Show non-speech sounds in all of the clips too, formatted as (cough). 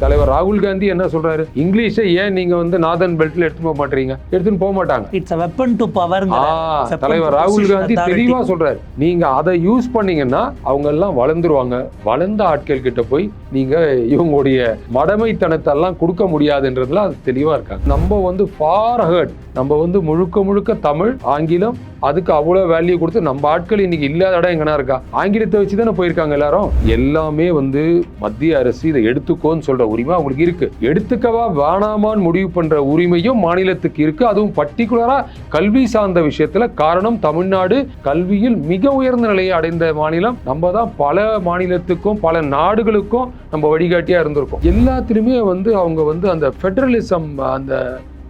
தலைவர் ராகுல் காந்தி என்ன சொல்றாரு? இங்கிலீஷை ஏன் நீங்க வந்து நாதன் பெல்ட்ல எடுத்து போக மாட்டீங்க? எடுத்துன்னு போக மாட்டாங்க. It's a weapon to power தலைவர் ராகுல் காந்தி தெளிவா சொல்றாரு. நீங்க அதை யூஸ் பண்ணீங்கன்னா அவங்க எல்லாம் வளர்ந்துருவாங்க. வளர்ந்த ஆட்கள் கிட்ட போய் நீங்க இவங்களுடைய மடமைத்தனத்தை எல்லாம் கொடுக்க முடியாதுன்றதுல அது தெளிவா இருக்காங்க. நம்ம வந்து ஃபார் ஹர்ட் நம்ம வந்து முழுக்க முழுக்க தமிழ் ஆங்கிலம் அதுக்கு அவ்வளோ வேல்யூ கொடுத்து நம்ம ஆட்கள் இன்னைக்கு இல்லாத இடம் எங்கன்னா இருக்கா? ஆங்கிலத்தை வச்சு தானே போயிருக்காங்க எல்லாரும். எல்லாமே வந்து மத்திய அரசு இதை எடுத்துக்கோன்னு சொல்ற உரிமை அவங்களுக்கு இருக்கு. எடுத்துக்கவா வேணாமான்னு முடிவு பண்ற உரிமையும் மாநிலத்துக்கு இருக்கு. அதுவும் பர்டிகுலரா கல்வி சார்ந்த விஷயத்துல காரணம் தமிழ்நாடு. கல்வியில் மிக உயர்ந்த நிலையை அடைந்த மாநிலம். நம்ம தான் பல மாநிலத்துக்கும் பல நாடுகளுக்கும் நம்ம வழிகாட்டியா இருந்திருக்கோம். எல்லாத்திலுமே வந்து அவங்க வந்து அந்த ஃபெடரலிசம் அந்த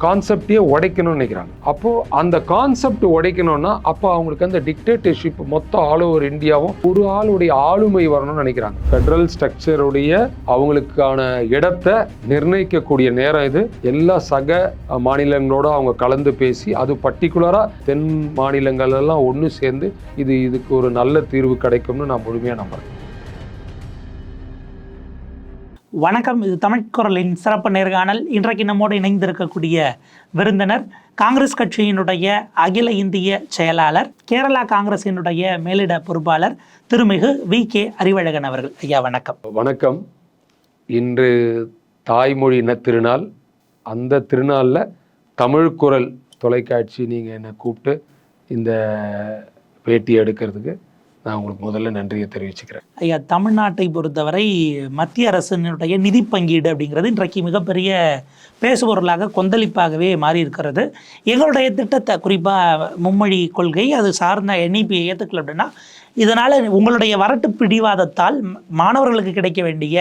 கான்செப்டையே உடைக்கணும்னு நினைக்கிறாங்க. அப்போ அந்த கான்செப்ட் உடைக்கணும்னா அப்போ அவங்களுக்கு அந்த டிக்டேட்டர்ஷிப் மொத்த ஆல் ஓவர் இந்தியாவும் ஒரு ஆளுடைய ஆளுமை வரணும்னு நினைக்கிறாங்க. ஃபெடரல் ஸ்ட்ரக்சருடைய அவங்களுக்கான இடத்தை நிர்ணயிக்கக்கூடிய நேரம் இது. எல்லா சக மாநிலங்களோட அவங்க கலந்து பேசி அது பர்டிகுலராக தென் மாநிலங்கள் எல்லாம் ஒன்று சேர்ந்து இது இதுக்கு ஒரு நல்ல தீர்வு கிடைக்கும்னு நான் முழுமையாக நம்புறேன். வணக்கம் இது தமிழ் குரலின் சிறப்பு நேர்காணல். இன்றைக்கு நம்மோடு இணைந்திருக்கக்கூடிய விருந்தினர் காங்கிரஸ் கட்சியினுடைய அகில இந்திய செயலாளர் கேரளா காங்கிரசினுடைய மேலிட பொறுப்பாளர் திருமிகு வி. கே. அறிவழகன் அவர்கள். ஐயா வணக்கம். வணக்கம். இன்று தாய்மொழி இன திருநாள் அந்த திருநாளில் தமிழ் குரல் தொலைக்காட்சி நீங்கள் என்னை கூப்பிட்டு இந்த பேட்டி எடுக்கிறதுக்கு நான் உங்களுக்கு முதல்ல நன்றியை தெரிவிச்சுக்கிறேன். ஐயா தமிழ்நாட்டை பொறுத்தவரை மத்திய அரசினுடைய நிதி பங்கீடு அப்படிங்கிறது இன்றைக்கு மிகப்பெரிய பேசுபொருளாக கொந்தளிப்பாகவே மாறி இருக்கிறது எங்களுடைய திட்டத்தை குறிப்பாக மும்மொழி கொள்கை அது சார்ந்த என்இபியை ஏற்றுக்கல அப்படின்னா இதனால் உங்களுடைய வரட்டு பிடிவாதத்தால் மாணவர்களுக்கு கிடைக்க வேண்டிய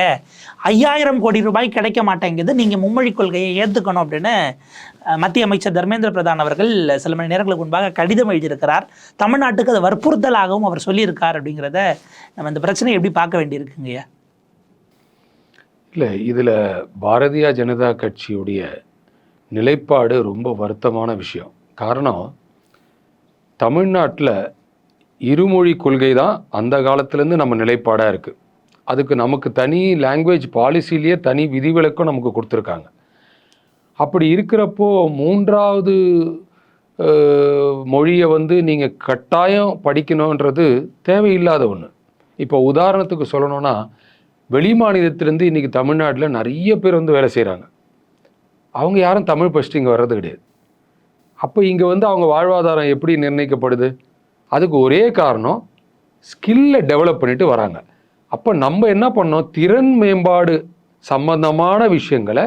ஐயாயிரம் கோடி ரூபாய் கிடைக்க மாட்டேங்குது. நீங்கள் மும்மொழி கொள்கையை ஏற்றுக்கணும் அப்படின்னு மத்திய அமைச்சர் தர்மேந்திர பிரதான் அவர்கள் சில மணி நேரங்களுக்கு முன்பாக கடிதம் எழுதியிருக்கிறார். தமிழ்நாட்டுக்கு அதை வற்புறுத்தலாகவும் அவர் சொல்லியிருக்கார் அப்படிங்கிறத நம்ம இந்த பிரச்சனையை எப்படி பார்க்க வேண்டியிருக்குங்கய்யா இல்லை இதில் பாரதிய ஜனதா கட்சியுடைய நிலைப்பாடு ரொம்ப வருத்தமான விஷயம். காரணம் தமிழ்நாட்டில் இருமொழி கொள்கை தான் அந்த காலத்துலேருந்து நம்ம நிலைப்பாடாக இருக்குது அதுக்கு நமக்கு தனி லாங்குவேஜ் பாலிசிலேயே தனி விதிவிலக்கும் நமக்கு கொடுத்துருக்காங்க. அப்படி இருக்கிறப்போ மூன்றாவது மொழியை வந்து நீங்கள் கட்டாயம் படிக்கணுன்றது தேவையில்லாத ஒன்று இப்போ உதாரணத்துக்கு சொல்லணும்னா வெளி மாநிலத்திலேருந்து இன்றைக்கி தமிழ்நாட்டில் நிறைய பேர் வந்து வேலை செய்கிறாங்க அவங்க யாரும் தமிழ் படிச்சுட்டு இங்கே வர்றது கிடையாது. அப்போ இங்கே வந்து அவங்க வாழ்வாதாரம் எப்படி நிர்ணயிக்கப்படுது? அதுக்கு ஒரே காரணம் ஸ்கில்லை டெவலப் பண்ணிட்டு வராங்க. அப்போ நம்ம என்ன பண்ணோம்? திறன் மேம்பாடு சம்பந்தமான விஷயங்களை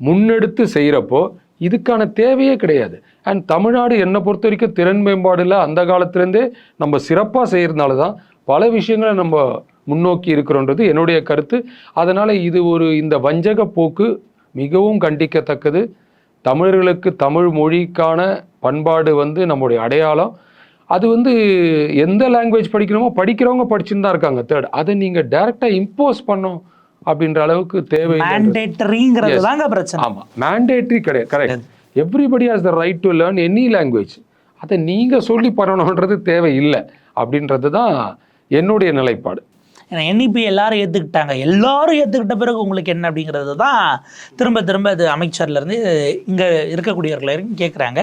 முன்னெடுத்து செய்கிறப்போ இதுக்கான தேவையே கிடையாது. அண்ட் தமிழ்நாடு என்னை பொறுத்த வரைக்கும் திறன் மேம்பாடில் அந்த காலத்துலேருந்தே நம்ம சிறப்பாக செய்கிறதுனால தான் பல விஷயங்களை நம்ம முன்னோக்கி இருக்கிறோன்றது என்னுடைய கருத்து. அதனால் இது ஒரு இந்த வஞ்சக போக்கு மிகவும் கண்டிக்கத்தக்கது. தமிழர்களுக்கு தமிழ் மொழிக்கான பண்பாடு வந்து நம்முடைய அடையாளம். அது வந்து எந்த லாங்குவேஜ் படிக்கணுமோ படிக்கிறவங்க படிச்சுன்னு தான் இருக்காங்க. தேர்ட் அதை நீங்கள் டைரெக்டாக இம்போஸ் பண்ணோம் அப்படின்ற அளவுக்கு தேவை மேண்டேட்டரிங்கிறது. தாங்க பிரச்சனை. ஆமாம் மேண்டேட்ரி கிடையாது. Correct everybody has the right to learn any language அதை நீங்கள் சொல்லி பண்ணணுன்றது தேவையில்லை அப்படின்றது தான் என்னுடைய நிலைப்பாடு. ஏன்னா என்இபி எல்லாரும் ஏற்றுக்கிட்டாங்க எல்லாரும் ஏற்றுக்கிட்ட பிறகு உங்களுக்கு என்ன அப்படிங்கிறது தான் திரும்ப திரும்ப அது அமைச்சர்லேருந்து இங்கே இருக்கக்கூடியவர்கள் வரைக்கும் கேட்குறாங்க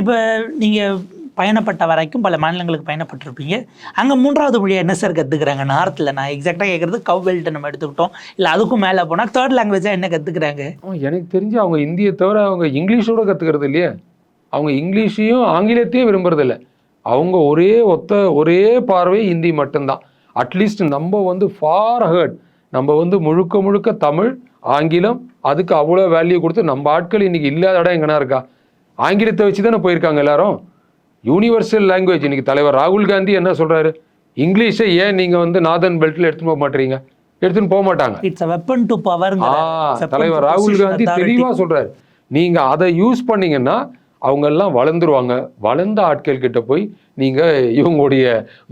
இப்போ நீங்கள் பயணப்பட்ட வரைக்கும் பல மாநிலங்களுக்கு பயணப்பட்டிருப்பீங்க. அங்கே மூன்றாவது மொழியை என்ன சார் கற்றுக்குறாங்க நார்த்தில் நான் எக்ஸாக்டாக கேட்குறது கவ்வெல்ட்டு நம்ம எடுத்துக்கிட்டோம். இல்லை அதுக்கும் மேலே போனால் தேர்ட் லாங்குவேஜாக என்ன கற்றுக்குறாங்க எனக்கு தெரிஞ்சு அவங்க இந்தியை தவிர அவங்க இங்கிலீஷோட கற்றுக்கிறது இல்லையே. அவங்க இங்கிலீஷையும் ஆங்கிலத்தையும் விரும்புறதில்ல. அவங்க ஒரே ஒத்த ஒரே பார்வை ஹிந்தி மட்டும்தான். அட்லீஸ்ட் நம்ம வந்து ஃபார் ஹர்ட் நம்ம வந்து முழுக்க முழுக்க தமிழ் ஆங்கிலம் அதுக்கு அவ்வளோ வேல்யூ கொடுத்து நம்ம ஆட்கள் இன்றைக்கி இல்லாத இடம் எங்கன்னா இருக்கா? ஆங்கிலத்தை வச்சு தானே போயிருக்காங்க எல்லாரும். யூனிவர்சல் லாங்குவேஜ் இன்னைக்கு தலைவர் ராகுல் காந்தி என்ன சொல்றாரு? இங்கிலீஷை ஏன் நீங்க வந்து நாதன் பெல்ட்ல எடுத்துன்னு போக மாட்டீங்க? எடுத்துன்னு போக மாட்டாங்க. இட்ஸ் வெப்பன் டு பவர் தலைவர் ராகுல் காந்தி தெளிவா சொல்றாரு. நீங்க அதை யூஸ் பண்ணீங்கன்னா அவங்க எல்லாம் வளர்ந்துருவாங்க. வளர்ந்த ஆட்கள் கிட்ட போய் நீங்க இவங்களுடைய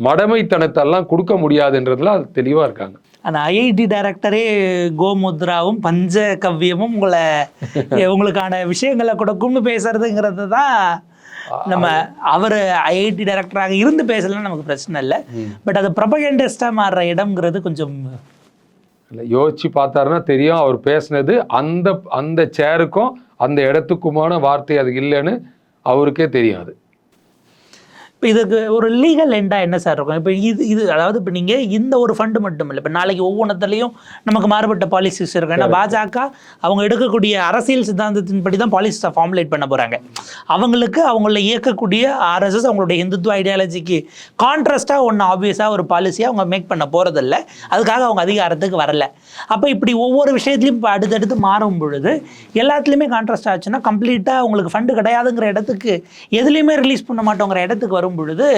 மடமைத்தனத்தை எல்லாம் கொடுக்க முடியாதுன்றதுல அது தெளிவா இருக்காங்க. அந்த ஐஐடி டைரக்டரே கோமுத்ராவும் பஞ்ச கவ்யமும் உங்களை (laughs) உங்களுக்கான விஷயங்களை கொடுக்கும்னு பேசுறதுங்கிறது தான் நம்ம அவர் ஐஐடி டைரக்டராக இருந்து பேசலன்னா நமக்கு பிரச்சனை இல்லை. பட் அது ப்ரொபகண்டஸ்டாக மாறுற இடம்ங்கிறது கொஞ்சம் இல்லை யோசிச்சு பார்த்தாருன்னா தெரியும். அவர் பேசுனது அந்த அந்த சேருக்கும் அந்த இடத்துக்குமான வார்த்தை அது இல்லைன்னு அவருக்கே தெரியும் அது. இப்போ இதுக்கு ஒரு லீகல் எண்டா என்ன சார் இருக்கும்? இப்போ இது இது அதாவது இப்போ நீங்கள் இந்த ஒரு ஃபண்டு மட்டும் இல்லை இப்போ நாளைக்கு ஒவ்வொன்றத்துலையும் நமக்கு மாறுபட்ட பாலிசிஸ் இருக்கும் ஏன்னா பாஜக அவங்க எடுக்கக்கூடிய அரசியல் சித்தாந்தத்தின்படி தான் பாலிசிஸை ஃபார்முலேட் பண்ண போகிறாங்க அவங்களுக்கு அவங்கள இயக்கக்கூடிய ஆர்எஸ்எஸ் அவங்களுடைய இந்துத்துவ ஐடியாலஜிக்கு கான்ட்ராஸ்டாக ஒன்று ஆப்வியஸாக ஒரு பாலிசியாக அவங்க மேக் பண்ண போகிறதில்ல அதுக்காக அவங்க அதிகாரத்துக்கு வரல. அப்போ இப்படி ஒவ்வொரு விஷயத்துலையும் இப்போ அடுத்தடுத்து மாறும் பொழுது எல்லாத்துலேயுமே கான்ட்ராஸ்ட் ஆச்சுன்னா கம்ப்ளீட்டாக உங்களுக்கு ஃபண்டு கிடையாதுங்கிற இடத்துக்கு எதுலேயுமே ரிலீஸ் பண்ண மாட்டோங்கிற இடத்துக்கு வரும் பொழுது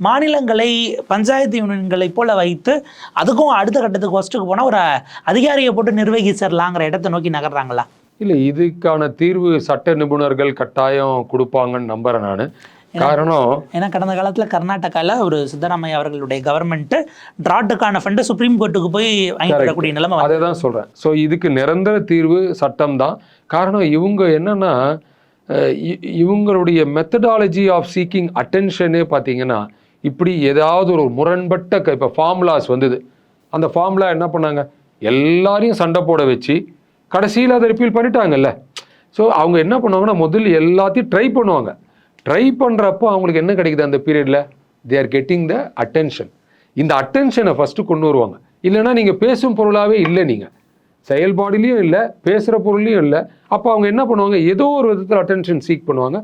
மாநிலங்களை பஞ்சாயத்து யூனியன்களை போல வைத்து அதுக்கும் அடுத்த கட்டத்துக்கு ஃபஸ்ட்டுக்கு போனால் ஒரு அதிகாரியை போட்டு நிர்வகிச்சிடலாங்கிற இடத்தை நோக்கி நகர்றாங்களா? இல்லை இதுக்கான தீர்வு சட்ட நிபுணர்கள் கட்டாயம் கொடுப்பாங்கன்னு நம்புறேன் நான். காரணம் ஏன்னா கடந்த காலத்தில் கர்நாடகாவில் ஒரு சித்தராமையா அவர்களுடைய கவர்மெண்ட்டு ட்ராட்டுக்கான ஃபண்டை சுப்ரீம் கோர்ட்டுக்கு போய் வாங்கிட்டு வரக்கூடிய நிலைமை அதை தான் சொல்கிறேன் ஸோ இதுக்கு நிரந்தர தீர்வு சட்டம் தான் காரணம் இவங்க என்னன்னா இவங்களுடைய மெத்தடாலஜி ஆஃப் சீக்கிங் அட்டென்ஷனே பார்த்தீங்கன்னா இப்படி ஏதாவது ஒரு முரண்பட்ட க இப்போ ஃபார்முலாஸ் வந்தது. அந்த ஃபார்முலா என்ன பண்ணாங்க? எல்லாரையும் சண்டை போட வச்சு கடைசியில் அதை ரிப்பீல் பண்ணிட்டாங்கல்ல. ஸோ அவங்க என்ன பண்ணுவாங்கன்னா முதல்ல எல்லாத்தையும் ட்ரை பண்ணுவாங்க. ட்ரை பண்ணுறப்போ அவங்களுக்கு என்ன கிடைக்குது அந்த பீரியடில் they are getting the attention இந்த அட்டென்ஷனை ஃபஸ்ட்டு கொண்டு வருவாங்க. இல்லைன்னா நீங்கள் பேசும் பொருளாகவே இல்லை நீங்கள் செயல்பாடுலேயும் இல்லை பேசுகிற பொருள்லையும் இல்லை. அப்போ அவங்க என்ன பண்ணுவாங்க? ஏதோ ஒரு விதத்தில் அட்டென்ஷன் சீக் பண்ணுவாங்க.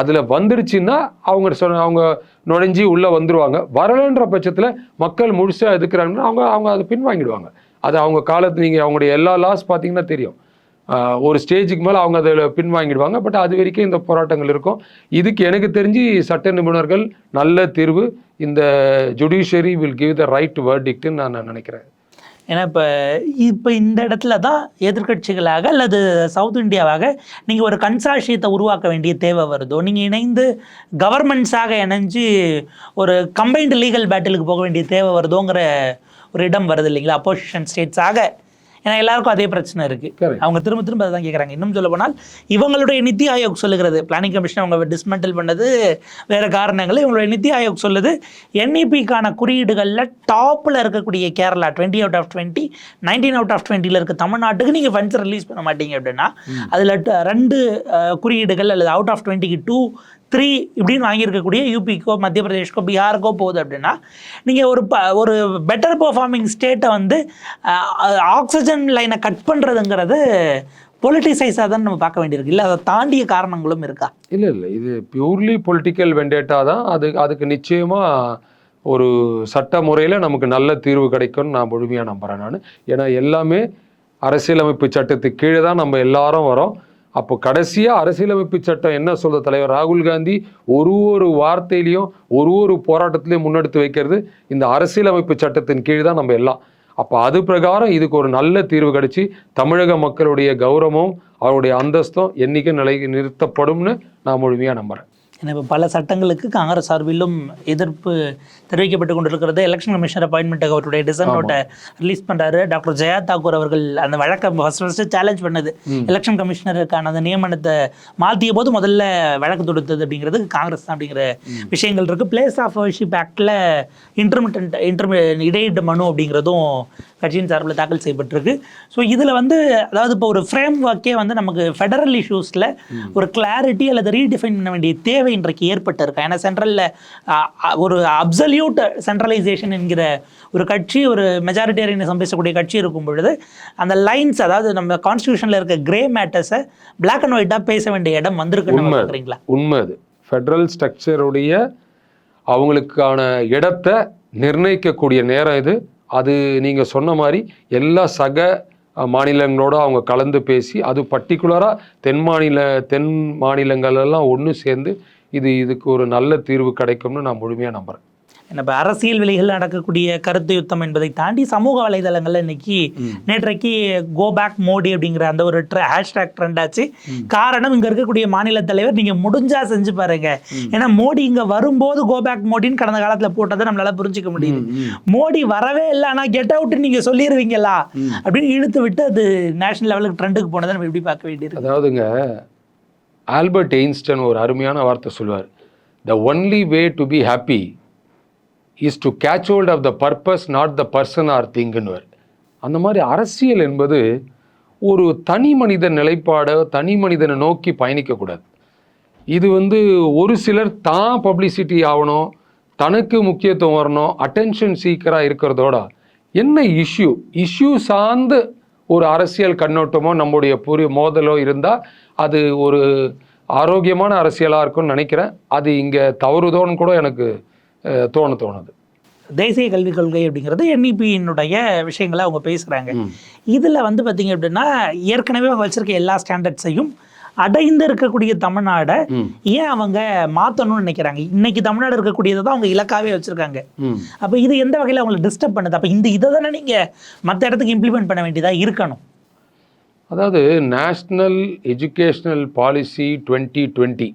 அதில் வந்துடுச்சுன்னா அவங்க சொன்ன அவங்க நுழைஞ்சி உள்ளே வந்துடுவாங்க வரலன்ற பட்சத்தில் மக்கள் முழுசாக எதுக்குறாங்கன்னா அவங்க அவங்க அதை பின்வாங்கிடுவாங்க. அது அவங்க காலத்து நீங்கள் அவங்களுடைய எல்லா லாஸ் பார்த்தீங்கன்னா தெரியும். ஒரு ஸ்டேஜுக்கு மேலே அவங்க அதில் பின்வாங்கிடுவாங்க. பட் அது வரைக்கும் இந்த போராட்டங்கள் இருக்கும். இதுக்கு எனக்கு தெரிஞ்சு சட்ட நிபுணர்கள் நல்ல தீர்வு. இந்த judiciary will give the right வேர்டிக்ட்னு நான் நினைக்கிறேன். ஏன்னா இப்போ இப்போ இந்த இடத்துல தான் எதிர்க்கட்சிகளாக அல்லது சவுத் இந்தியாவாக நீங்கள் ஒரு கன்சாஷியத்தை உருவாக்க வேண்டிய தேவை வருதோ? நீங்கள் இணைந்து கவர்மெண்ட்ஸாக இணைஞ்சு ஒரு கம்பைன்டு லீகல் பேட்டிலுக்கு போக வேண்டிய தேவை வருதோங்கிற ஒரு இடம் வருது இல்லைங்களா? அப்போசிஷன் ஸ்டேட்ஸாக ஏன்னா எல்லாருக்கும் அதே பிரச்சனை இருக்குது. அவங்க திரும்ப திரும்ப அதான் கேட்குறாங்க இன்னும் சொல்ல போனால் இவங்களுடைய நித்தி ஆயோக் சொல்லுகிறது. பிளானிங் கமிஷன் அவங்க டிஸ்மெண்டல் பண்ணது வேறு காரணங்கள். இவங்களுடைய நித்தி ஆயோக் சொல்லுது என்இபிக்கான குறியீடுகளில் டாப்பில் இருக்கக்கூடிய Kerala twenty out of twenty nineteen out of டுவெண்ட்டியில் இருக்க தமிழ்நாட்டுக்கு நீங்கள் ஃபண்ட்ஸ் ரிலீஸ் பண்ண மாட்டீங்க அப்படின்னா அதில் ரெண்டு குறியீடுகள் அல்லது அவுட் ஆஃப் டுவெண்ட்டிக்கு டூ த்ரீ இப்படின்னு வாங்கியிருக்கக்கூடிய யூபிக்கோ மத்திய பிரதேஷ்க்கோ பீகாருக்கோ போகுது அப்படின்னா நீங்கள் ஒரு ப ஒரு பெட்டர் பர்ஃபார்மிங் ஸ்டேட்டை வந்து ஆக்சிஜன் லைனை கட் பண்ணுறதுங்கிறது பொலிட்டிசைஸாக தான் நம்ம பார்க்க வேண்டியிருக்கு. இல்லை அதை தாண்டிய காரணங்களும் இருக்கா? இல்லை இல்லை. இது பியூர்லி பொலிட்டிக்கல் வெண்டேட்டா தான். அது அதுக்கு நிச்சயமாக ஒரு சட்ட முறையில் நமக்கு நல்ல தீர்வு கிடைக்கும்னு நான் முழுமையாக நம்புகிறேன் நான். ஏன்னா எல்லாமே அரசியலமைப்பு சட்டத்துக்கு கீழே தான் நம்ம எல்லாரும் வரோம். அப்போ கடைசியாக அரசியலமைப்பு சட்டம் என்ன சொல்ற தலைவர்? ராகுல் காந்தி ஒரு ஒரு வார்த்தையிலையும் ஒரு ஒரு போராட்டத்திலையும் முன்னெடுத்து வைக்கிறது. இந்த அரசியலமைப்பு சட்டத்தின் கீழ் தான் நம்ம எல்லாம். அப்போ அது பிரகாரம் இதுக்கு ஒரு நல்ல தீர்வு கிடைச்சி தமிழக மக்களுடைய கௌரவமும் அவருடைய அந்தஸ்தும் என்றைக்கும் நிலை நிறுத்தப்படும்னு நான் முழுமையாக நம்புகிறேன் ஏன்னா இப்போ பல சட்டங்களுக்கு காங்கிரஸ் சார்பிலும் எதிர்ப்பு தெரிவிக்கப்பட்டு கொண்டிருக்கிறது. எலெக்ஷன் கமிஷனர் அப்பாயின்மெண்ட் அவருடைய டிசைன் நோட்டை ரிலீஸ் பண்ணுறாரு டாக்டர் ஜெயா தாக்கூர் அவர்கள் அந்த வழக்கை ஃபர்ஸ்ட் ஃபஸ்ட்டு சேலஞ்ச் பண்ணது. எலெக்ஷன் கமிஷனருக்கான அந்த நியமனத்தை மாற்றிய போது முதல்ல வழக்கு தொடுத்தது அப்படிங்கிறது காங்கிரஸ் தான் அப்படிங்கிற விஷயங்கள் இருக்குது பிளேஸ் ஆஃப் வர்ஷிப் ஆக்டில் இன்டர்மிட்டன்ட் இன்டர்மி இடையீட்டு மனு அப்படிங்கிறதும் கட்சியின் சார்பில் தாக்கல் செய்யப்பட்டிருக்கு. ஸோ இதில் வந்து அதாவது இப்போ ஒரு ஃப்ரேம் ஒர்க்கே வந்து நமக்கு ஃபெடரல் இஷ்யூஸில் ஒரு கிளாரிட்டி அல்லது ரீடிஃபைன் பண்ண வேண்டிய தேவை இன்றைக்கு ஏற்பட்டிருக்கு? ஏன்னா சென்ட்ரலில் ஒரு அப்சல்யூட் சென்ட்ரலைசேஷன் என்கிற ஒரு கட்சி ஒரு மெஜாரிட்டேரியனிசம் பேசக்கூடிய கட்சி இருக்கும் பொழுது அந்த லைன்ஸ் அதாவது நம்ம கான்ஸ்டியூஷனில் இருக்க கிரே மேட்டர்ஸை பிளாக் அண்ட் ஒயிட்டாக பேச வேண்டிய இடம் வந்திருக்குன்னு பார்க்குறீங்களா? உண்மை அது. ஃபெட்ரல் ஸ்ட்ரக்சருடைய அவங்களுக்கான இடத்தை நிர்ணயிக்கக்கூடிய நேரம் இது. அது நீங்கள் சொன்ன மாதிரி எல்லா சக மாநிலங்களோடு மாநிலங்களோட அவங்க கலந்து பேசி அது பர்டிகுலராக தென் மாநில தென் மாநிலங்களெல்லாம் ஒன்று சேர்ந்து இது இதுக்கு ஒரு நல்ல தீர்வு கிடைக்கும்னு நான் முழுமையாக நம்புகிறேன் இப்போ அரசியல் வெளிகள் நடக்கக்கூடிய கருத்து யுத்தம் என்பதை தாண்டி சமூக வலைதளங்கள்ல இன்னைக்கு நேற்றைக்கு கோ பேக் மோடி அப்படிங்கிற அந்த ஒரு ஹேஷ்டேக் ட்ரெண்ட் ஆச்சு. காரணம் இங்க இருக்கக்கூடிய மாநில தலைவர் நீங்க முடிஞ்சா செஞ்சு பாருங்க. ஏன்னா மோடி இங்க வரும்போது கோ பேக் மோடின்னு கடந்த காலத்துல போட்டதை நம்மளால புரிஞ்சுக்க முடியுது. மோடி வரவே இல்லை ஆனா கெட் அவுட் நீங்க சொல்லிடுவீங்களா அப்படின்னு இழுத்து விட்டு அது நேஷனல் லெவலுக்கு ட்ரெண்டுக்கு போனதை நம்ம எப்படி பார்க்க வேண்டியிருக்கு? அதாவதுங்க ஆல்பர்ட் எயின்ஸ்டன் ஒரு அருமையான வார்த்தை சொல்வார். The only way to be happy is to catch hold of the purpose not the person or திங்குன்னுவர் அந்த மாதிரி அரசியல் என்பது ஒரு தனி மனித நிலைப்பாடோ தனி மனிதனை நோக்கி பயணிக்கக்கூடாது இது வந்து ஒரு சிலர் தான் பப்ளிசிட்டி ஆகணும் தனக்கு முக்கியத்துவம் வரணும் அட்டென்ஷன் சீக்கராக இருக்கிறதோட. என்ன இஷ்யூ இஷ்யூ சார்ந்து ஒரு அரசியல் கண்ணோட்டமோ நம்முடைய புரி மோதலோ இருந்தால் அது ஒரு ஆரோக்கியமான அரசியலாக இருக்கும்னு நினைக்கிறேன். அது இங்கே தவறுதோன்னு கூட எனக்கு தோண தோணுது தேசிய கல்விக் கொள்கை அப்படிங்கிறது என்இபியினுடைய விஷயங்களை அவங்க பேசுகிறாங்க. இதில் வந்து பார்த்தீங்க அப்படின்னா ஏற்கனவே அவங்க வச்சிருக்க எல்லா ஸ்டாண்டர்ட்ஸையும் அடைந்து இருக்கக்கூடிய தமிழ்நாடை ஏன் அவங்க மாற்றணும்னு நினைக்கிறாங்க? இன்னைக்கு தமிழ்நாடு இருக்கக்கூடியதை தான் அவங்க இலக்காவே வச்சுருக்காங்க. அப்போ இது எந்த வகையில் அவங்களை டிஸ்டர்ப் பண்ணுது? அப்போ இந்த இதை தானே நீங்கள் மற்ற இடத்துக்கு இம்ப்ளிமெண்ட் பண்ண வேண்டியதாக இருக்கணும்? அதாவது national educational policy twenty twenty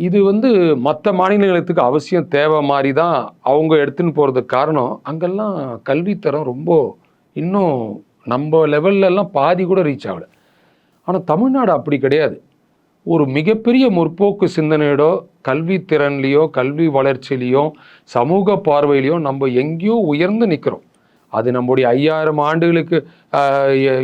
இது வந்து மற்ற மாநிலங்களுக்கு அவசியம் தேவை மாதிரி தான் அவங்க எடுத்துன்னு போகிறதுக்கு காரணம். அங்கெல்லாம் கல்வித்தரம் ரொம்ப இன்னும் நம்ம லெவல்லலாம் பாதி கூட ரீச் ஆகலை. ஆனால் தமிழ்நாடு அப்படி கிடையாது. ஒரு மிகப்பெரிய முற்போக்கு சிந்தனையோடோ கல்வி திறன்லேயோ கல்வி வளர்ச்சியிலையோ சமூக பார்வையிலையோ நம்ம எங்கேயோ உயர்ந்து நிற்கிறோம் அது நம்முடைய ஐயாயிரம் ஆண்டுகளுக்கு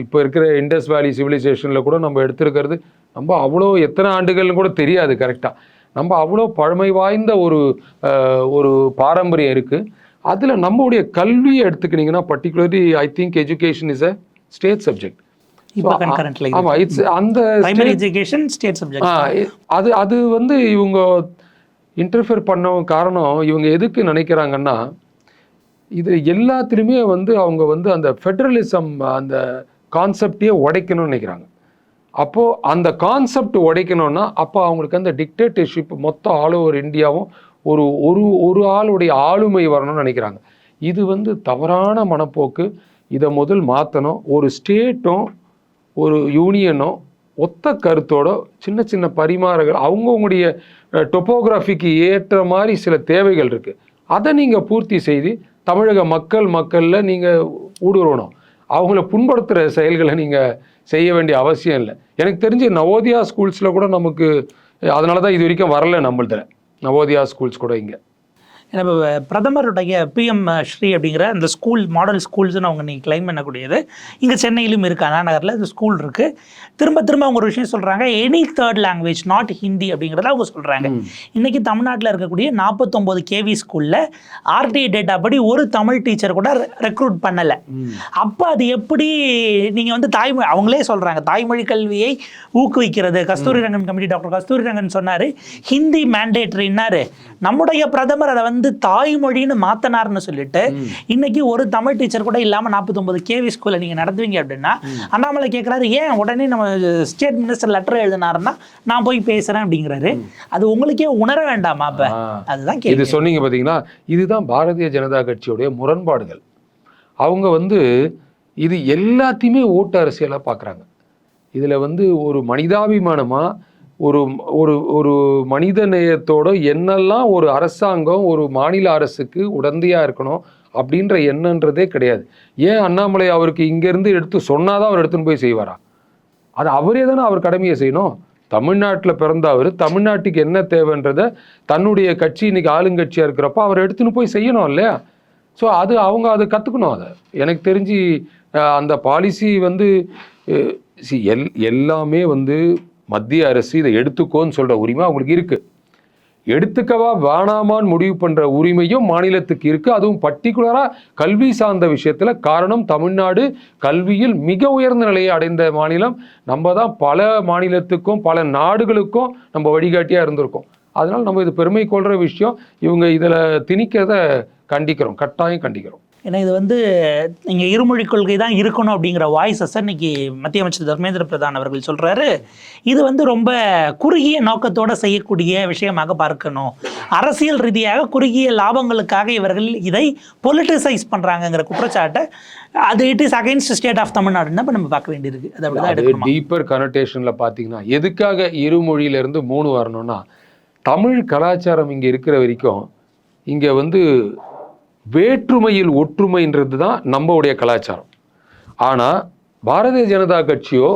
இப்போ இருக்கிற இண்டஸ் வேலி சிவிலைசேஷனில் கூட நம்ம எடுத்திருக்கிறது நம்ம அவ்வளோ எத்தனை ஆண்டுகள்னு கூட தெரியாது கரெக்டாக நம்ம அவ்வளோ பழமை வாய்ந்த ஒரு ஒரு பாரம்பரியம் இருக்குது அதில் நம்மளுடைய கல்வியை எடுத்துக்கிட்டிங்கன்னா particularly I think education is a state subject ஆமாம் இட்ஸ் அந்த எஜுகேஷன் ஸ்டேட் சப்ஜெக்ட் அது அது வந்து இவங்க இன்டர்ஃபியர் பண்ண காரணம் இவங்க எதுக்கு நினைக்கிறாங்கன்னா இது எல்லாத்துலேயுமே வந்து அவங்க வந்து அந்த ஃபெடரலிசம் அந்த கான்செப்டையே உடைக்கணும்னு நினைக்கிறாங்க. அப்போது அந்த கான்செப்ட் உடைக்கணும்னா அப்போ அவங்களுக்கு அந்த டிக்டேட்டர்ஷிப் மொத்த ஆல் ஓவர் இந்தியாவும் ஒரு ஒரு ஒரு ஆளுடைய ஆளுமை வரணும்னு நினைக்கிறாங்க. இது வந்து தவறான மனப்போக்கு. இதை முதல் மாற்றணும் ஒரு ஸ்டேட்டும் ஒரு யூனியனும் ஒத்த கருத்தோட சின்ன சின்ன பரிமாறங்கள் அவங்கவுங்களுடைய டொப்போகிராஃபிக்கு ஏற்ற மாதிரி சில தேவைகள் இருக்குது அதை நீங்கள் பூர்த்தி செய்து தமிழக மக்கள் மக்களில் நீங்கள் ஊடுருவணும். அவங்கள புண்படுத்துகிற செயல்களை நீங்கள் செய்ய வேண்டிய அவசியம் இல்லை. எனக்கு தெரிஞ்சு நவோதயா ஸ்கூல்ஸில் கூட நமக்கு அதனால தான் இது வரைக்கும் வரல நம்மள்துல நவோதயா ஸ்கூல்ஸ் கூட இங்கே. இப்ப பிரதமருடைய பிஎம் ஸ்ரீ அப்படிங்கிற அந்த ஸ்கூல் மாடல் ஸ்கூல்ஸ்னு அவங்க நீங்கள் கிளைம் பண்ணக்கூடியது. இங்கே சென்னையிலும் இருக்கு அண்ணா நகரில் இந்த ஸ்கூல் இருக்குது திரும்ப திரும்ப அவங்க ஒரு விஷயம் சொல்கிறாங்க any third language not Hindi அப்படிங்கிறத அவங்க சொல்கிறாங்க இன்றைக்கி தமிழ்நாட்டில் இருக்கக்கூடிய நாற்பத்தொம்போது கேவி ஸ்கூலில் ஆர்டிஐ டேட்டா படி ஒரு தமிழ் டீச்சர் கூட ரெக்ரூட் பண்ணலை. அப்போ அது எப்படி நீங்கள் வந்து தாய்மொழி அவங்களே சொல்கிறாங்க தாய்மொழி கல்வியை ஊக்குவிக்கிறது. கஸ்தூரி ரங்கன் கமிட்டி டாக்டர் கஸ்தூரி ரங்கன் சொன்னார் ஹிந்தி மேண்டேட்ரின்னாரு நம்முடைய பிரதமர் அதை வந்து தாய்மொழின்னு மாத்தினார்னு சொல்லிட்டு இன்னைக்கு ஒரு தமிழ் டீச்சர் கூட இல்லாமல் நாற்பத்தொம்பது கேவி ஸ்கூலில் நீங்கள் நடத்துவீங்க அப்படின்னா அண்ணாமலை கேட்குறாரு ஏன் உடனே நம்ம ஸ்டேட் மினிஸ்டர் லெட்டர் எழுதினாருன்னா நான் போய் பேசுகிறேன் அப்படிங்கிறாரு. அது உங்களுக்கே உணர வேண்டாமா அப்போ. அதுதான் இது சொன்னீங்க பார்த்தீங்களா இதுதான் பாரதிய ஜனதா கட்சியுடைய முரண்பாடுகள். அவங்க வந்து இது எல்லாத்தையுமே ஓட்டு அரசியலாக பார்க்குறாங்க இதில் வந்து ஒரு மனிதாபிமானமாக ஒரு ஒரு ஒரு மனித நேயத்தோட என்னெல்லாம் ஒரு அரசாங்கம் ஒரு மாநில அரசுக்கு உடந்தையாக இருக்கணும் அப்படின்ற எண்ணன்றதே கிடையாது. ஏன் அண்ணாமலை அவருக்கு இங்கேருந்து எடுத்து சொன்னால் தான் அவர் எடுத்துன்னு போய் செய்வாரா? அது அவரே தானே அவர் கடமையை செய்யணும். தமிழ்நாட்டில் பிறந்த அவர் தமிழ்நாட்டுக்கு என்ன தேவைன்றதை தன்னுடைய கட்சி இன்னைக்கு ஆளுங்கட்சியாக இருக்கிறப்ப அவர் எடுத்துன்னு போய் செய்யணும் இல்லையா? ஸோ அது அவங்க அதை கற்றுக்கணும் அதை. எனக்கு தெரிஞ்சு அந்த பாலிசி வந்து எல் எல்லாமே வந்து மத்திய அரசு இதை எடுத்துக்கோன்னு சொல்கிற உரிமை அவங்களுக்கு இருக்குது எடுத்துக்கவா வேணாமான்னு முடிவு பண்ணுற உரிமையும் மாநிலத்துக்கு இருக்குது அதுவும் பர்டிகுலராக கல்வி சார்ந்த விஷயத்தில் காரணம் தமிழ்நாடு கல்வியில் மிக உயர்ந்த நிலையை அடைந்த மாநிலம். நம்ம தான் பல மாநிலத்துக்கும் பல நாடுகளுக்கும் நம்ம வழிகாட்டியாக இருந்திருக்கோம். அதனால் நம்ம இது பெருமை கொள்கிற விஷயம். இவங்க இதில் திணிக்கிறத கண்டிக்கிறோம். கட்டாயம் கண்டிக்கிறோம். ஏன்னா இது வந்து நீங்கள் இருமொழி கொள்கை தான் இருக்கணும் அப்படிங்கிற வாய்ஸஸை இன்னைக்கு மத்திய அமைச்சர் தர்மேந்திர பிரதான் அவர்கள் சொல்கிறாரு இது வந்து ரொம்ப குறுகிய நோக்கத்தோட செய்யக்கூடிய விஷயமாக பார்க்கணும். அரசியல் ரீதியாக குறுகிய லாபங்களுக்காக இவர்கள் இதை பொலிட்டிசைஸ் பண்ணுறாங்கங்கிற குற்றச்சாட்டை அது it is against state of தமிழ்நாடுன்னு தான் நம்ம பார்க்க வேண்டியிருக்கு. அது அப்படி டீப்பர் கனோட்டேஷனில் பார்த்தீங்கன்னா எதுக்காக இரு மொழியிலேருந்து மூணு வரணும்னா தமிழ் கலாச்சாரம் இங்கே இருக்கிற வரைக்கும் இங்கே வந்து வேற்றுமையில் ஒற்றுமைன்றது தான் நம்மளுடைய கலாச்சாரம். ஆனால் பாரதிய ஜனதா கட்சியோ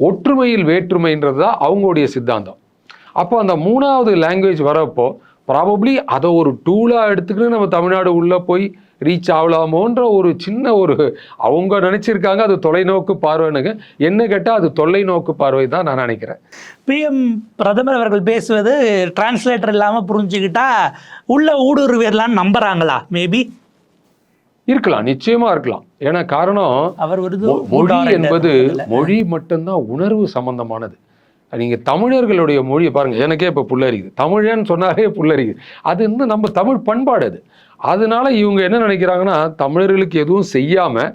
ஒற்றுமையில் வேற்றுமைன்றது தான் அவங்களுடைய சித்தாந்தம். அப்போ அந்த மூணாவது லாங்குவேஜ் வரப்போ ப்ராபப்ளி அதை ஒரு டூலாக எடுத்துக்கிட்டு நம்ம தமிழ்நாடு உள்ளே போய் ரீச் ஆகலாமோன்ற ஒரு சின்ன ஒரு அவங்க நினச்சிருக்காங்க அது தொலைநோக்கு பார்வைனுங்க என்ன கேட்டால் அது தொலைநோக்கு பார்வை தான் நான் நினைக்கிறேன். பிஎம் பிரதமர் அவர்கள் பேசுவது டிரான்ஸ்லேட்டர் இல்லாமல் புரிஞ்சுக்கிட்டா உள்ள ஊடுருவிடலான்னு நம்புறாங்களா? மேபி இருக்கலாம் நிச்சயமா இருக்கலாம். ஏன்னா காரணம் அவர் மொழி என்பது மொழி மட்டும்தான் உணர்வு சம்பந்தமானது. நீங்க தமிழர்களுடைய மொழியை பாருங்க எனக்கே இப்ப புல்லரிக்குது. தமிழன்னு சொன்னாலே புல்லரிக்குது. அது இன்னும் நம்ம தமிழ் பண்பாடு அது. அதனால இவங்க என்ன நினைக்கிறாங்கன்னா தமிழர்களுக்கு எதுவும் செய்யாமல்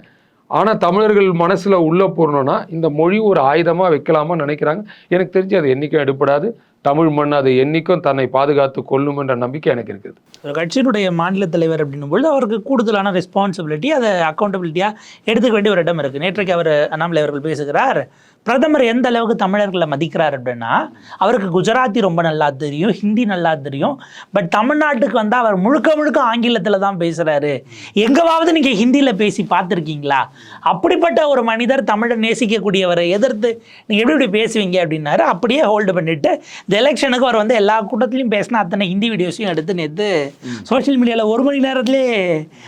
ஆனால் தமிழர்கள் மனசில் உள்ளே போடணும்னா இந்த மொழி ஒரு ஆயுதமாக வைக்கலாமா நினைக்கிறாங்க. எனக்கு தெரிஞ்சு அது என்றைக்கும் எடுப்படாது தமிழ் மண் அது என்றைக்கும் தன்னை பாதுகாத்து கொள்ளும் என்ற நம்பிக்கை எனக்கு இருக்குது. ஒரு கட்சியினுடைய மாநில தலைவர் அப்படின்னும்பொழுது அவருக்கு கூடுதலான ரெஸ்பான்சிபிலிட்டி அதை அக்கௌண்டபிலிட்டியாக எடுத்துக்க வேண்டிய ஒரு இடம் இருக்குது நேற்றைக்கு அவர் அண்ணாமலை அவர்கள் பேசுகிறார் பிரதமர் எந்த அளவுக்கு தமிழர்களை மதிக்கிறார் அப்படின்னா அவருக்கு குஜராத்தி ரொம்ப நல்லா தெரியும் ஹிந்தி நல்லா தெரியும். பட் தமிழ்நாட்டுக்கு வந்து அவர் முழுக்க முழுக்க ஆங்கிலத்தில் தான் பேசுகிறாரு எங்கேவாவது நீங்கள் ஹிந்தியில் பேசி பார்த்துருக்கீங்களா? அப்படிப்பட்ட ஒரு மனிதர் தமிழை நேசிக்கக்கூடியவரை எதிர்த்து நீங்கள் எப்படி இப்படி பேசுவீங்க அப்படின்னாரு அப்படியே ஹோல்டு பண்ணிட்டு இந்த எலெக்ஷனுக்கு அவர் வந்து எல்லா கூட்டத்திலையும் பேசின அத்தனை ஹிந்தி வீடியோஸையும் எடுத்து நேற்று சோஷியல் மீடியாவில் ஒரு மணி நேரத்திலே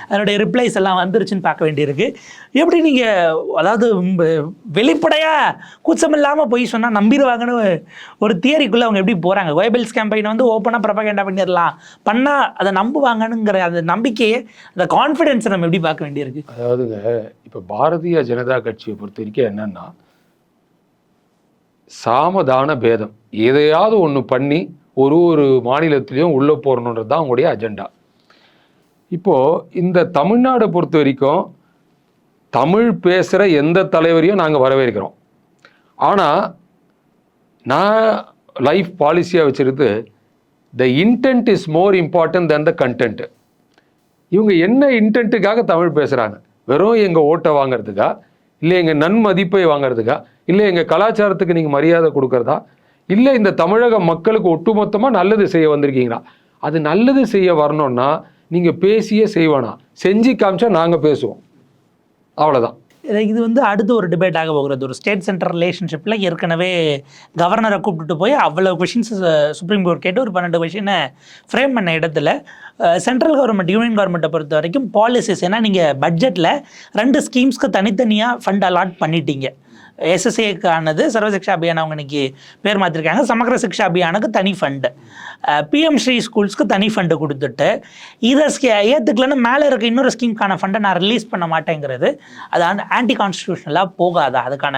அதனுடைய ரிப்ளைஸ் எல்லாம் வந்துருச்சுன்னு பார்க்க வேண்டியிருக்கு. எப்படி நீங்கள் அதாவது வெளிப்படையாக கூச்சம் இல்லாமல் போய் சொன்னால் நம்பிடுவாங்கன்னு ஒரு தியரிக்குள்ளே அவங்க எப்படி போகிறாங்க கோயபிள்ஸ் கேம்பெயின் வந்து ஓப்பனாக ப்ரப்பகேண்டா பண்ணிடலாம். பண்ணால் அதை நம்புவாங்கனுங்கிற அந்த நம்பிக்கையை அந்த கான்ஃபிடென்ஸை நம்ம எப்படி பார்க்க வேண்டியிருக்கு? அதாவதுங்க இப்போ பாரதிய ஜனதா கட்சியை பொறுத்த வரைக்கும் என்னென்னா சாமதான பேதம். எதையாவது ஒன்று பண்ணி ஒரு ஒரு மாநிலத்திலையும் உள்ளே போகணுன்றது தான் அவங்களுடைய அஜெண்டா இப்போது இந்த தமிழ்நாடை பொறுத்த வரைக்கும் தமிழ் பேசுகிற எந்த தலைவரையும் நாங்கள் வரவேற்கிறோம். ஆனால் நான் லைஃப் பாலிசியாக வச்சிருக்கு the intent is more important then the content இவங்க என்ன இன்டென்ட்டுக்காக தமிழ் பேசுகிறாங்க வெறும் எங்கள் ஓட்டை வாங்குறதுக்கா? இல்லை எங்கள் நன்மதிப்பை வாங்கிறதுக்கா? இல்லை எங்கள் கலாச்சாரத்துக்கு நீங்கள் மரியாதை கொடுக்குறதா? இல்லை இந்த தமிழக மக்களுக்கு ஒட்டுமொத்தமாக நல்லது செய்ய வந்திருக்கீங்களா? அது நல்லது செய்ய வரணும்னா நீங்கள் பேசியே செய்வேணா செஞ்சு காமிச்சா நாங்கள் பேசுவோம். அவ்வளோதான் இது வந்து அடுத்து ஒரு டிபேட் ஆக போகிறது. ஒரு ஸ்டேட் சென்டர் ரிலேஷன்ஷிப்பில் ஏற்கனவே கவர்னரை கூப்பிட்டுட்டு போய் அவ்வளோ கொஷின்ஸ் சுப்ரீம் கோர்ட் கேட்டு ஒரு பன்னெண்டு கொஷினை ஃப்ரேம் பண்ண இடத்துல சென்ட்ரல் கவர்மெண்ட் யூனியன் கவர்மெண்ட்டை பொறுத்த வரைக்கும் பாலிசிஸ் ஏன்னா நீங்கள் பட்ஜெட்டில் ரெண்டு ஸ்கீம்ஸ்க்கு தனித்தனியாக ஃபண்ட் அலாட் பண்ணிட்டீங்க. எஸ்எஸ்ஏக்கானது சர்வசிக்ஷா அபியான் அவங்க இன்னைக்கு பேர் மாற்றிருக்காங்க சமக்ர சிக்ஷா அபியானுக்கு தனி ஃபண்டு பிஎம் ஸ்ரீ ஸ்கூல்ஸ்க்கு தனி ஃபண்டு கொடுத்துட்டு இதை ஏற்றுக்கலன்னு மேலே இருக்க இன்னொரு ஸ்கீம்க்கான ஃபண்டை நான் ரிலீஸ் பண்ண மாட்டேங்கிறது. அது ஆன்டி கான்ஸ்டியூஷனலாக போகாதா? அதுக்கான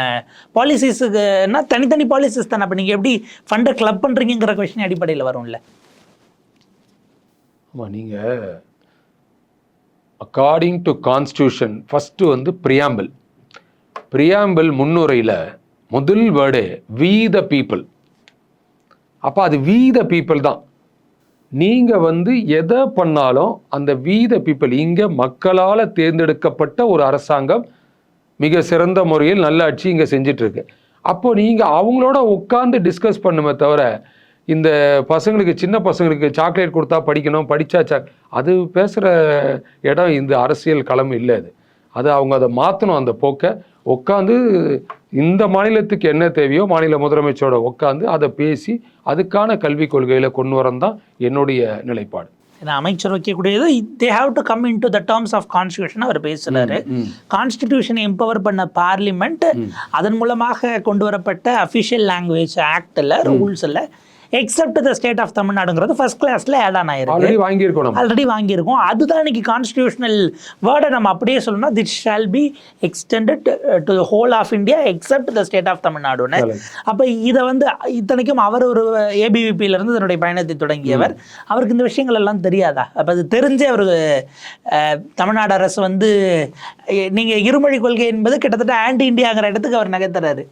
பாலிசிஸுக்குன்னா தனித்தனி பாலிசிஸ் தானே? அப்போ நீங்கள் எப்படி ஃபண்டை கிளப் பண்ணுறீங்கிற கொஷின் அடிப்படையில் வரும்ல. ஆமாம் நீங்கள் அக்கார்டிங் டு கான்ஸ்டியூஷன் ஃபஸ்ட்டு வந்து பிரியாம்பிள் பிரியாம்பிள் முன்னுரையில் முதல் வேர்டு வி த பீப்புள் அப்போ அது வி த பீப்புள் தான். நீங்கள் வந்து எதை பண்ணாலும் அந்த வி த பீப்புள் இங்கே மக்களால் தேர்ந்தெடுக்கப்பட்ட ஒரு அரசாங்கம் மிக சிறந்த முறையில் நல்ல ஆட்சி இங்கே செஞ்சிட்ருக்கு. அப்போ நீங்கள் அவங்களோட உட்காந்து டிஸ்கஸ் பண்ணுமே தவிர இந்த பசங்களுக்கு சின்ன பசங்களுக்கு சாக்லேட் கொடுத்தா படிக்கணும் படித்தா சாக் அது பேசுகிற இடம் இந்த அரசியல் களம் இல்லை அது. அது அவங்க அதை மாற்றணும் அந்த போக்கை. உட்காந்து இந்த மாநிலத்துக்கு என்ன தேவையோ மாநில முதலமைச்சரோட உட்காந்து அதை பேசி அதுக்கான கல்விக் கொள்கையில் கொண்டு வரணும் தான் என்னுடைய நிலைப்பாடு. ஏன்னா அமைச்சர் வைக்கக்கூடியது they have to come into the terms of constitution அவர் பேசுகிறாரு. கான்ஸ்டிடியூஷனை எம்பவர் பண்ண பார்லிமெண்ட் அதன் மூலமாக கொண்டு வரப்பட்ட அஃபிஷியல் லாங்குவேஜ் ஆக்டில் ரூல்ஸில் எக்ஸப்ட் த ஸ்டேட் ஆஃப் தமிழ்நாடுங்கிறது ஃபர்ஸ்ட் கிளாஸில் ஆட் ஆன் ஆயிருக்கு. ஆல்ரெடி வாங்கியிருக்கோம் ஆல்ரெடி வாங்கியிருக்கோம். அதுதான் இன்னைக்கு கான்ஸ்டியூஷனல் வேர்டை நம்ம அப்படியே சொல்லணும்னா that shall be extended to the whole of India except the state of தமிழ்நாடுன்னு அப்போ இதை வந்து இத்தனைக்கும் அவர் ஒரு ஏபிவிபியில இருந்து தன்னுடைய பயணத்தை தொடங்கியவர். அவருக்கு இந்த விஷயங்கள் எல்லாம் தெரியாதா? அப்போ அது தெரிஞ்சே அவர் தமிழ்நாடு அரசு வந்து அஹ், நீங்க இருமொழி கொள்கை என்பது கிட்டத்தட்ட ஆன்டி இந்தியாங்கிற இடத்துக்கு அவர் நகர்த்துறாரு.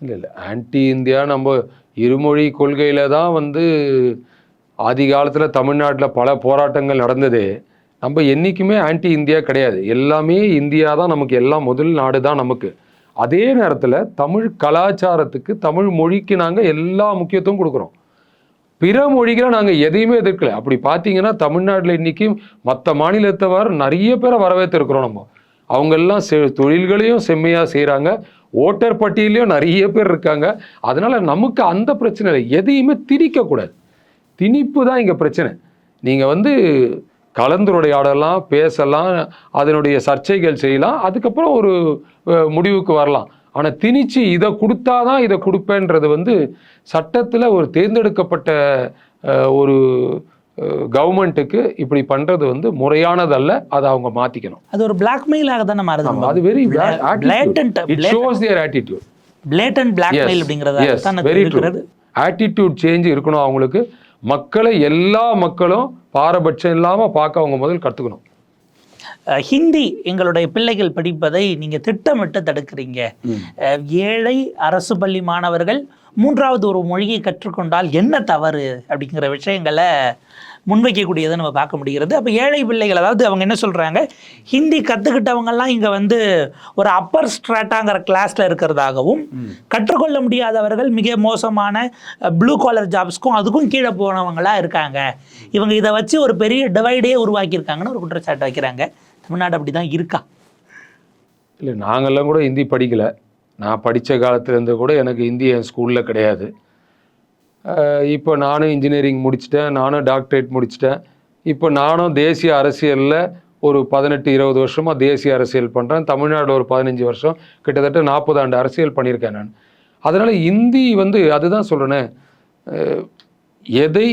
இல்லை இல்லை. ஆன்டி இந்தியா நம்ம இருமொழி கொள்கையில் தான் வந்து ஆதி காலத்தில் தமிழ்நாட்டில் பல போராட்டங்கள் நடந்தது. நம்ம என்றைக்குமே ஆன்டி இந்தியா கிடையாது. எல்லாமே இந்தியா தான் நமக்கு எல்லாம் முதல் நாடு தான் நமக்கு. அதே நேரத்தில் தமிழ் கலாச்சாரத்துக்கு தமிழ் மொழிக்கு நாங்கள் எல்லா முக்கியத்துவம் கொடுக்குறோம். பிற மொழிகளை நாங்கள் எதையுமே எதிர்க்கல. அப்படி பார்த்தீங்கன்னா தமிழ்நாட்டில் இன்றைக்கி மற்ற மாநிலத்தவர் நிறைய பேரை வரவேற்றிருக்கிறோம் நம்ம. அவங்கெல்லாம் செ தொழில்களையும் செம்மையாக செய்கிறாங்க ஓட்டர் பட்டியலையும் நிறைய பேர் இருக்காங்க. அதனால் நமக்கு அந்த பிரச்சனை இல்லை. எதையுமே திணிக்கக்கூடாது திணிப்பு தான் இங்கே பிரச்சனை. நீங்கள் வந்து கலந்துரையாடலாம் பேசலாம் அதனுடைய சர்ச்சைகள் செய்யலாம். அதுக்கப்புறம் ஒரு முடிவுக்கு வரலாம். ஆனால் திணிச்சு இதை கொடுத்தாதான் இதை கொடுப்பேன்றது வந்து சட்டத்தில் ஒரு தேர்ந்தெடுக்கப்பட்ட ஒரு கவர்மெண்ட்டுக்கு இப்படி பண்ணுறது வந்து முறையானதல்ல அதை அவங்க மாற்றிக்கணும் அது ஒரு பிளாக்மெயிலாக தானே மாறுது அது very it shows their attitude blatant blackmail அப்படிங்கிறதா. இருக்கிறது. ஆட்டிடியூட் சேஞ்ச் இருக்கணும் அவங்களுக்கு. மக்களை எல்லா மக்களும் பாரபட்சம் இல்லாமல் பார்க்க அவங்க முதல் கற்றுக்கணும் ஹிந்தி எங்களுடைய பிள்ளைகள் படிப்பதை நீங்க திட்டமிட்டு தடுக்கிறீங்க. ஏழை அரசு பள்ளி மாணவர்கள் மூன்றாவது ஒரு மொழியை கற்றுக்கொண்டால் என்ன தவறு அப்படிங்கிற விஷயங்களை முன்வைக்கக்கூடியதை நம்ம பார்க்க முடிகிறது. அப்போ ஏழை பிள்ளைகள் அதாவது அவங்க என்ன சொல்றாங்க? ஹிந்தி கற்றுக்கிட்டவங்கெல்லாம் இங்கே வந்து ஒரு அப்பர் ஸ்ட்ராட்டாங்கிற கிளாஸில் இருக்கிறதாகவும் கற்றுக்கொள்ள முடியாதவர்கள் மிக மோசமான ப்ளூ காலர் ஜாப்ஸ்க்கும் அதுக்கும் கீழே போனவங்களா இருக்காங்க. இவங்க இதை வச்சு ஒரு பெரிய டிவைடே உருவாக்கியிருக்காங்கன்னு ஒரு குற்றச்சாட்டு வைக்கிறாங்க. தமிழ்நாடு அப்படி தான் இருக்கா? இல்லை நாங்கள்லாம் கூட ஹிந்தி படிக்கலை. நான் படித்த காலத்துலேருந்து கூட எனக்கு ஹிந்தி என் ஸ்கூலில் கிடையாது. இப்போ நானும் இன்ஜினியரிங் முடிச்சிட்டேன் நானும் டாக்டரேட் முடிச்சிட்டேன். இப்போ நானும் தேசிய அரசியலில் ஒரு பதினெட்டு இருபது வருஷமாக தேசிய அரசியல் பண்ணுறேன் தமிழ்நாடு ஒரு பதினஞ்சு வருஷம். கிட்டத்தட்ட நாற்பது ஆண்டு அரசியல் பண்ணியிருக்கேன் நான். அதனால் இந்தி வந்து அதுதான் சொல்கிறேனே எதை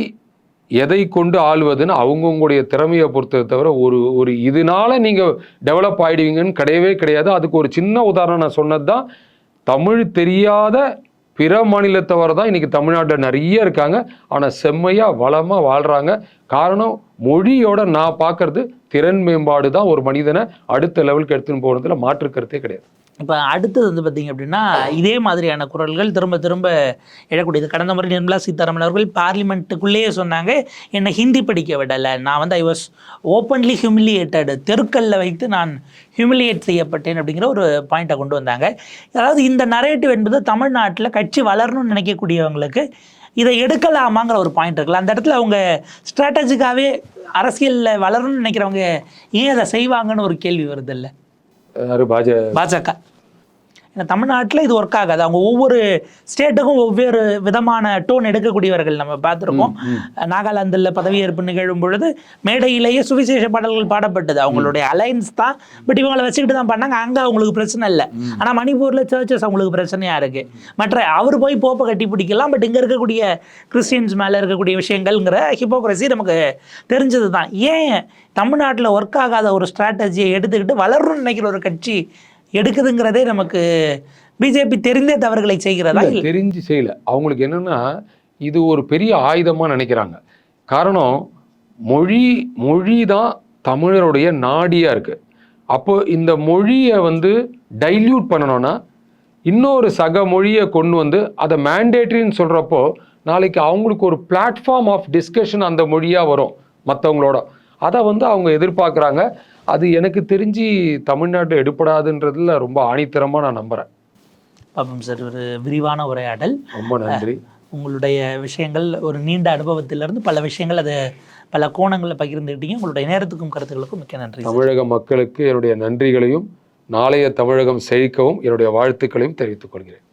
எதை கொண்டு ஆள்வதுன்னு அவங்கவுங்களுடைய திறமையை பொறுத்ததை தவிர ஒரு ஒரு இதனால நீங்கள் டெவலப் ஆகிடுவீங்கன்னு கிடையவே கிடையாது. அதுக்கு ஒரு சின்ன உதாரணம் நான் சொன்னது தான் தமிழ் தெரியாத பிற மாநிலத்தவர் தான் இன்றைக்கி தமிழ்நாட்டில் நிறைய இருக்காங்க. ஆனால் செம்மையாக வளமாக வாழ்கிறாங்க காரணம் மொழியோட நான் பார்க்கறது திறன் மேம்பாடு தான் ஒரு மனிதனை அடுத்த லெவலுக்கு எடுத்துன்னு போகிறதுல மாற்றுக்கிறதே கிடையாது. இப்போ அடுத்தது வந்து பார்த்தீங்க அப்படின்னா இதே மாதிரியான குரல்கள் திரும்ப திரும்ப எழக்கூடியது. கடந்த முறை நிர்மலா சீதாராமன் அவர்கள் பார்லிமெண்ட்டுக்குள்ளேயே சொன்னாங்க என்னை ஹிந்தி படிக்க விடலை. நான் வந்து ஐ வாஸ் ஓப்பன்லி ஹியூமிலியேட்டட் தெருக்கல்ல வைத்து நான் ஹியூமிலியேட் செய்யப்பட்டேன் அப்படிங்கிற ஒரு பாயிண்ட்டை கொண்டு வந்தாங்க. அதாவது இந்த நரேட்டிவ் என்பது தமிழ்நாட்டில் கட்சி வளரணும்னு நினைக்கக்கூடியவங்களுக்கு இதை எடுக்கலாமாங்கிற ஒரு பாயிண்ட் இருக்குல்ல. அந்த இடத்துல அவங்க ஸ்ட்ராட்டஜிக்காகவே அரசியலில் வளரணும்னு நினைக்கிறவங்க ஏன் அதை செய்வாங்கன்னு ஒரு கேள்வி வருது இல்லை? யாரு? பாஜ பாஜக. ஏன்னா தமிழ்நாட்டில் இது ஒர்க் ஆகாது. அவங்க ஒவ்வொரு ஸ்டேட்டுக்கும் ஒவ்வொரு விதமான டோன் எடுக்கக்கூடியவர்கள் நம்ம பார்த்துருக்கோம். நாகாலாந்தில் பதவியேற்பு நிகழும் பொழுது மேடையிலேயே சுவிசேஷ பாடல்கள் பாடப்பட்டது. அவங்களுடைய அலைன்ஸ் தான். பட் இவங்களை வச்சுக்கிட்டு தான் பண்ணாங்க. அங்கே அவங்களுக்கு பிரச்சனை இல்லை. ஆனால் மணிப்பூரில் சர்ச்சஸ் அவங்களுக்கு பிரச்சனையாக இருக்குது மற்ற அவர் போய் போப்பை கட்டி பிடிக்கலாம். பட் இங்கே இருக்கக்கூடிய கிறிஸ்டியன்ஸ் மேலே இருக்கக்கூடிய விஷயங்கள்ங்கிற ஹிப்போக்ரஸி நமக்கு தெரிஞ்சது தான் ஏன் தமிழ்நாட்டில் ஒர்க் ஆகாத ஒரு ஸ்ட்ராட்டஜியை எடுத்துக்கிட்டு வளரணும்னு நினைக்கிற ஒரு கட்சி எடுக்குதுங்கிறதே நமக்கு பிஜேபி தெரிந்தே தவறுகளை செய்கிறதா? தெரிஞ்சு செய்யல. அவங்களுக்கு என்னன்னா இது ஒரு பெரிய ஆயுதமாக நினைக்கிறாங்க. காரணம் மொழி மொழி தான் தமிழருடைய நாடியாக இருக்குது அப்போ இந்த மொழியை வந்து டைல்யூட் பண்ணணும்னா இன்னொரு சக மொழியை கொண்டு வந்து அதை மேண்டேட்ரின்னு சொல்கிறப்போ நாளைக்கு அவங்களுக்கு ஒரு பிளாட்ஃபார்ம் ஆஃப் டிஸ்கஷன் அந்த மொழியாக வரும் மற்றவங்களோட அதை வந்து அவங்க எதிர்பார்க்குறாங்க. அது எனக்கு தெரிஞ்சு தமிழ்நாட்டில் எடுப்படாதுன்றதுல ரொம்ப ஆணித்தரமாக நான் நம்புகிறேன் பாப்போம் சார் ஒரு விரிவான உரையாடல். ரொம்ப நன்றி. உங்களுடைய விஷயங்கள் ஒரு நீண்ட அனுபவத்திலிருந்து பல விஷயங்கள் அதை பல கோணங்களில் பகிர்ந்துக்கிட்டீங்க உங்களுடைய நேரத்துக்கும் கருத்துக்களுக்கும் மிக்க நன்றி. தமிழக மக்களுக்கு என்னுடைய நன்றிகளையும் நாளைய தமிழகம் செழிக்கவும் என்னுடைய வாழ்த்துக்களையும் தெரிவித்துக் கொள்கிறேன்.